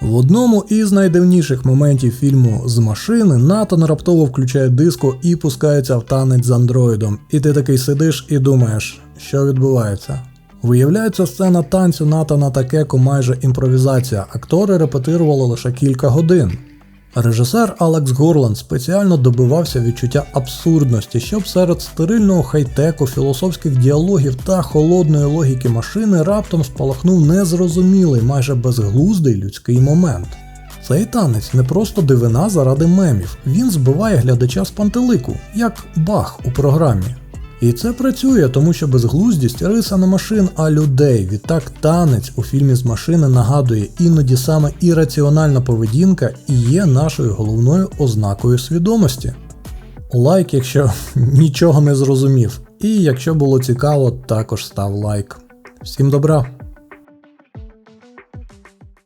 В одному із найдивніших моментів фільму з машини Натан раптово включає диско і пускається в танець з андроїдом. І ти такий сидиш і думаєш, що відбувається. Виявляється, сцена танцю Натана та Кеко майже імпровізація. Актори репетирували лише кілька годин. Режисер Алекс Горланд спеціально добивався відчуття абсурдності, щоб серед стерильного хай-теку, філософських діалогів та холодної логіки машини раптом спалахнув незрозумілий, майже безглуздий людський момент. Цей танець не просто дивина заради мемів, він збиває глядача з пантелику, як бах у програмі. І це працює, тому що безглуздість риса не машин, а людей. Відтак танець у фільмі з машини нагадує, іноді саме ірраціональна поведінка і є нашою головною ознакою свідомості. Лайк, якщо нічого не зрозумів. І якщо було цікаво, також став лайк. Всім добра!